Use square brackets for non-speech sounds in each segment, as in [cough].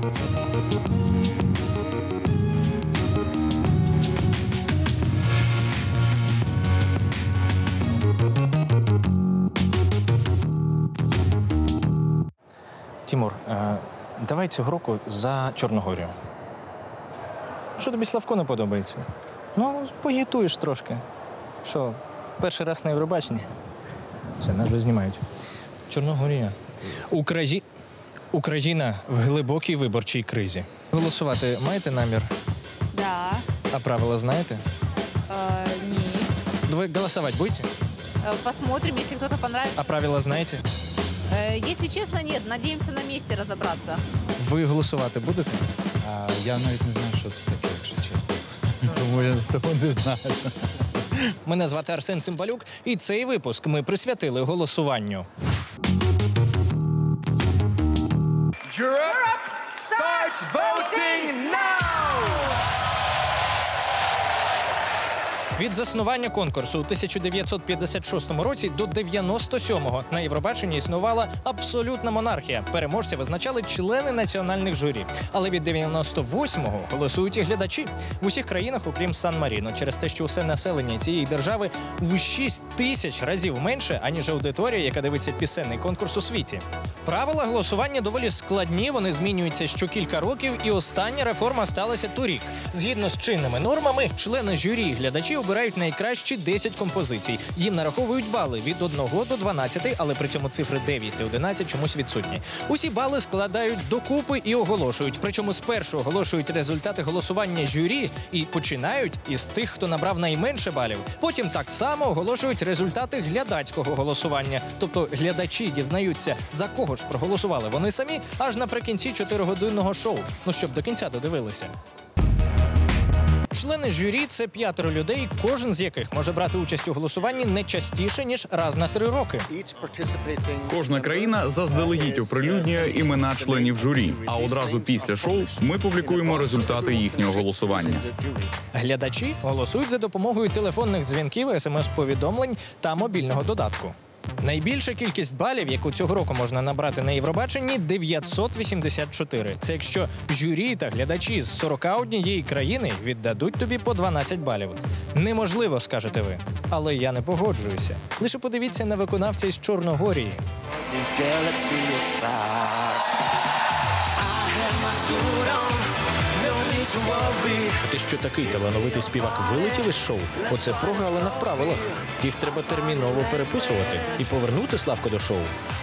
Тімур, е, давай цього року за Чорногорію. Що тобі Славко не подобається? Ну, погітуєш трошки. Що, перший раз на Євробаченні? Все, нас вже знімають. Чорногорія. Украї... Україна в глибокій виборчій кризі. Голосувати маєте намір, Да. а правила знаєте? Э, не. Ви голосувати будете? Э, Посмотрим, если кто-то понравится. А правила знаєте? Э, Если честно, нет. Надеемся на месте разобраться. Ви голосувати будете? А, я навіть не знаю, що це таке, якщо чесно. [laughs] Тому я того не знаю. Мене звати Арсен Цимбалюк, і цей випуск ми присвятили голосуваннню. Europe starts voting now! Від заснування конкурсу у 1956 році до 97-го на Євробаченні існувала абсолютна монархія. Переможця визначали члени національних журі. Але від 98-го голосують і глядачі в усіх країнах, окрім Сан-Маріно, через те, що усе населення цієї держави в 6 тисяч разів менше, аніж аудиторія, яка дивиться пісенний конкурс у світі. Правила голосування доволі складні. Вони змінюються щокілька років, і остання реформа сталася торік. Згідно з чинними нормами, члени журі і глядачі обирають найкращі 10 композицій. Їм нараховують бали від 1 до 12, але при цьому цифри 9 і 11 чомусь відсутні. Усі бали складають докупи і оголошують. Причому спершу оголошують результати голосування журі і починають із тих, хто набрав найменше балів. Потім так само оголошують результати глядацького голосування. Тобто глядачі дізнаються, за кого ж проголосували вони самі, аж наприкінці 4-годинного шоу. Ну щоб до кінця додивилися. Члени журі це п'ятеро людей, кожен з яких може брати участь у голосуванні не частіше ніж раз на три роки. Кожна країна заздалегідь оприлюднює імена членів журі. А одразу після шоу ми публікуємо результати їхнього голосування. Глядачі голосують за допомогою телефонних дзвінків, смс-повідомлень та мобільного додатку. Найбільша кількість балів, яку цього року можна набрати на Євробаченні, 984. Це якщо журі та глядачі з 41 країни віддадуть тобі по 12 балів. Неможливо, скажете ви. Але я не погоджуюся. Лише подивіться на виконавця із Чорногорії. This Ти що такий талановитий співак вилетів із шоу? Оце прогалина в правилах. Їх треба терміново переписувати і повернути Славко до шоу.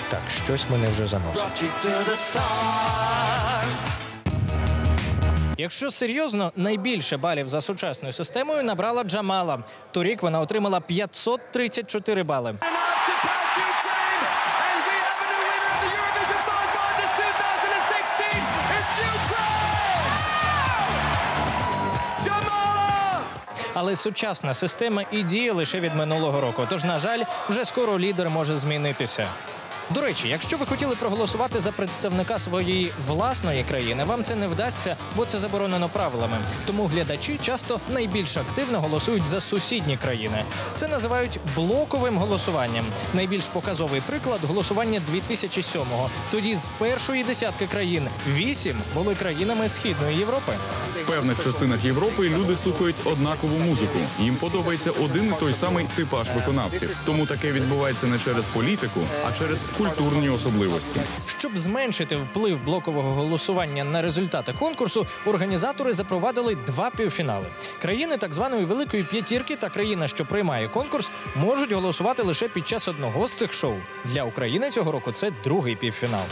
Так, щось мене вже заносить. Rock you to the stars. Якщо серйозно, найбільше балів за сучасною системою набрала Джамала. Торік вона отримала 534 бали. Але сучасна система і діє лише від минулого року. Тож, на жаль, вже скоро лідер може змінитися. До речі, якщо ви хотіли проголосувати за представника своєї власної країни, вам це не вдасться, бо це заборонено правилами. Тому глядачі часто найбільш активно голосують за сусідні країни. Це називають блоковим голосуванням. Найбільш показовий приклад голосування 2007-го. Тоді з першої десятки країн вісім були країнами Східної Європи. В певних частинах Європи люди слухають однакову музику. Їм подобається один і той самий типаж виконавців. Тому таке відбувається не через політику, а через культурні особливості. Щоб зменшити вплив блокового голосування на результати конкурсу, організатори запровадили два півфінали. Країни так званої великої п'ятірки та країна, що приймає конкурс, можуть голосувати лише під час одного з цих шоу. Для України цього року це другий півфінал.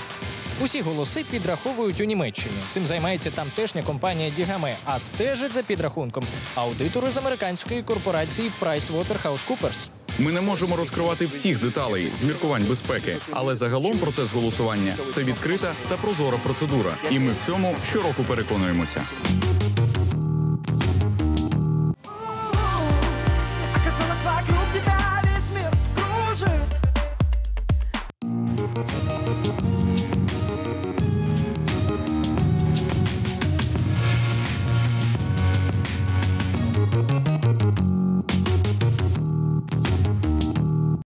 Усі голоси підраховують у Німеччині. Цим займається тамтешня компанія Дігаме, а стежить за підрахунком аудитори з американської корпорації PricewaterhouseCoopers. Ми не можемо розкривати всіх деталей з міркувань безпеки, але загалом процес голосування це відкрита та прозора процедура, і ми в цьому щороку переконуємося. like